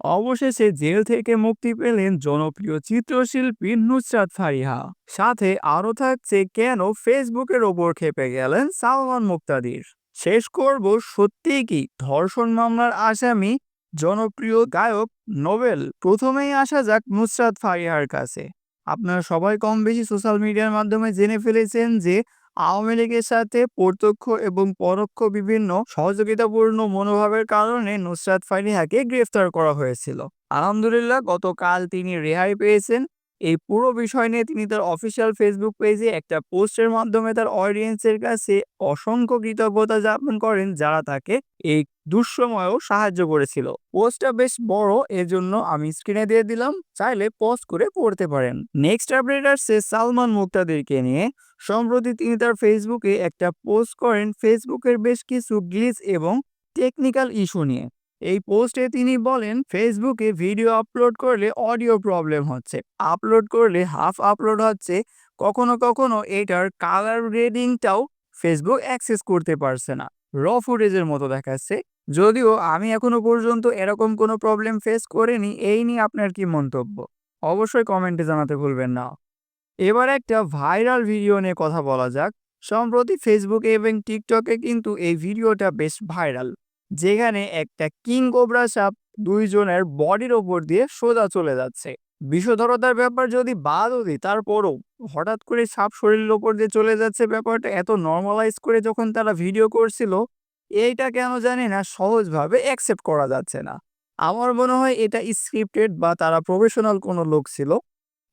অবশেষে জেল থেকে মুক্তি পেলেন জনপ্রিয় চিত্রশিল্পী নুসরাত ফারিহা। সাথে আরও থাকছে কেন ফেসবুকের ওপর খেপে গেলেন সালমান মুক্তাদির। শেষ করব সত্যি কি ধর্ষণ মামলার আসামি জনপ্রিয় গায়ক নোবেল। প্রথমেই আসা যাক নুসরাত ফারিহার কাছে। আপনারা সবাই কম বেশি সোশ্যাল মিডিয়ার মাধ্যমে জেনে ফেলেছেন যে আওয়ামী লীগের সাথে প্রত্যক্ষ এবং পরোক্ষ বিভিন্ন সহযোগিতাপূর্ণ মনোভাবের কারণে নুসরাত ফারিহাকে গ্রেফতার করা হয়েছিল। আলহামদুলিল্লাহ, গতকাল তিনি রেহাই পেয়েছেন। এই পুরো বিষয় নিয়ে তিনি তার অফিসিয়াল ফেসবুক পেজে একটা পোস্টের মাধ্যমে তার অডিয়েন্সের কাছে অসংখ্য কৃতজ্ঞতা জ্ঞাপন করেন, যারা তাকে এই দুঃসময়েও সাহায্য করেছিল। পোস্টটা বেশ বড়, এজন্য আমি স্ক্রিনে দিয়ে দিলাম, চাইলে পজ করে পড়তে পারেন। নেক্সট আপডেট আসছে সালমান মুক্তাদিরকে নিয়ে। সম্প্রতি তিনি তার ফেসবুকে একটা পোস্ট করেন। ফেসবুকের বেশ কিছু গ্লিচ এবং টেকনিক্যাল ইস্যু নিয়ে। এই পোস্টে তিনি বলেন, ফেসবুকে ভিডিও আপলোড করলে অডিও প্রবলেম হচ্ছে। আপলোড করলে হাফ আপলোড হচ্ছে। কখনো কখনো এটার কালার গ্রেডিংটাও ফেসবুক অ্যাক্সেস করতে পারছে না। র ফুটেজের মতো দেখাচ্ছে। যদিও আমি এখনও পর্যন্ত এরকম কোনো প্রবলেম ফেস করিনি, এই নিয়ে আপনার কি মন্তব্য? অবশ্যই কমেন্টে জানাতে ভুলবেন না। এবার একটা ভাইরাল ভিডিও নিয়ে কথা বলা যাক। সম্প্রতি ফেসবুকে এবং টিকটকে কিন্তু এই ভিডিওটা বেশ ভাইরাল। যেখানে একটা কিং কোবরা সাপ দুইজনের বডির ওপর দিয়ে সোজা চলে যাচ্ছে। বিষধরতার ব্যাপার যদি বাদও দিই, তারপরও হঠাৎ করে সাপ শরীরের ওপর দিয়ে চলে যাচ্ছে ব্যাপারটা এত নর্মালাইজ করে যখন তারা ভিডিও করছিল, এইটা কেন জানি না সহজভাবে অ্যাকসেপ্ট করা যাচ্ছে না। আমার মনে হয় এটা স্ক্রিপ্টেড বা তারা প্রফেশনাল কোনো লোক ছিল।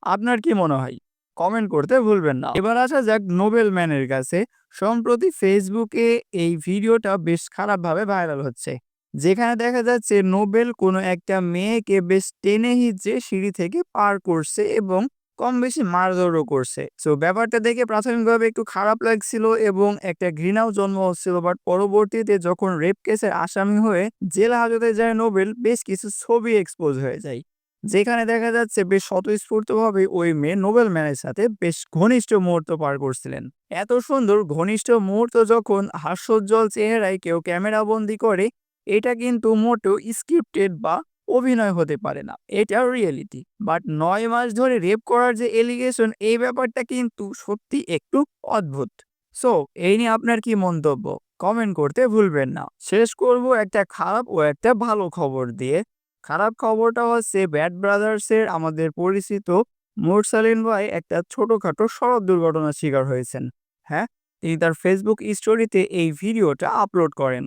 আপনার কি মনে হয়? কমেন্ট করতে ভুলবেন না। এবার আসা যাক নোবেল ম্যানের কাছে। সম্প্রতি ফেসবুকে এই ভিডিওটা বেশ খারাপভাবে ভাইরাল হচ্ছে। যেখানে দেখা যাচ্ছে নোবেল কোনো একটা মেয়েকে বেশ টেনে হিচড়ে সিঁড়ি থেকে পার করছে এবং কম বেশি মারধরও করছে। সো ব্যাপারটা দেখে প্রাথমিকভাবে একটু খারাপ লাগছিল এবং একটা ঘৃণাও জন্ম হচ্ছিল। বাট পরবর্তীতে যখন রেপ কেসের আসামি হয়ে জেল হাজতে যায় নোবেল বেশ কিছু ছবি এক্সপোজ হয়ে যায়। যেখানে দেখা যাচ্ছে বেশ স্বতঃস্ফূর্তভাবে ওই মেয়ে নোবেল ম্যানের সাথে বেশ ঘনিষ্ঠ মুহূর্ত পার করছিলেন। এত সুন্দর ঘনিষ্ঠ মুহূর্ত যখন হাস্যোজ্জ্বল চেহারায় কেউ ক্যামেরা বন্দি করে, এটা কিন্তু মোটেও স্ক্রিপ্টেড বা অভিনয় হতে পারে না। এটা রিয়েলিটি। বাট নয় মাস ধরে রেপ করার যে এলিগেশন, এই ব্যাপারটা কিন্তু সত্যি একটু অদ্ভুত। সো, এই নিয়ে আপনার কি মন্তব্য? কমেন্ট করতে ভুলবেন না। শেষ করব একটা খারাপ ও একটা ভালো খবর দিয়ে। খারাপ খবরটা হচ্ছে ব্যাড ব্রাদার্সের আমাদের পরিচিত মুরসালিন ভাই একটা ছোটখাটো সড়ক দুর্ঘটনার শিকার হয়েছেন। হ্যাঁ? তিনি তার ফেসবুক স্টোরিতে এই ভিডিওটা আপলোড করেন।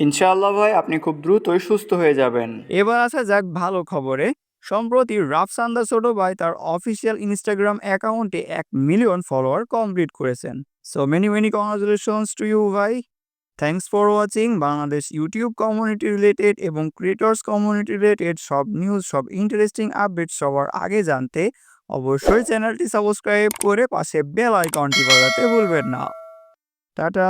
ইনশাআল্লাহ ভাই আপনি খুব দ্রুতই সুস্থ হয়ে যাবেন। এবার আসা যাক ভালো খবরে। সম্প্রতি রাফসান্দা ছোট ভাই তার অফিসিয়াল ইনস্টাগ্রাম অ্যাকাউন্টে এক মিলিয়ন ফলোয়ার কমপ্লিট করেছেন। So many many congratulations to you ভাই। Thanks for watching Bangladesh YouTube community related এবং ক্রিয়েটর্স কমিউনিটি রিলেটেড সব নিউজ সব ইন্টারেস্টিং আপডেট সবার আগে জানতে অবশ্যই চ্যানেলটি সাবস্ক্রাইব করে পাশে বেল আইকনটি বাজাতে ভুলবেন না। টাটা!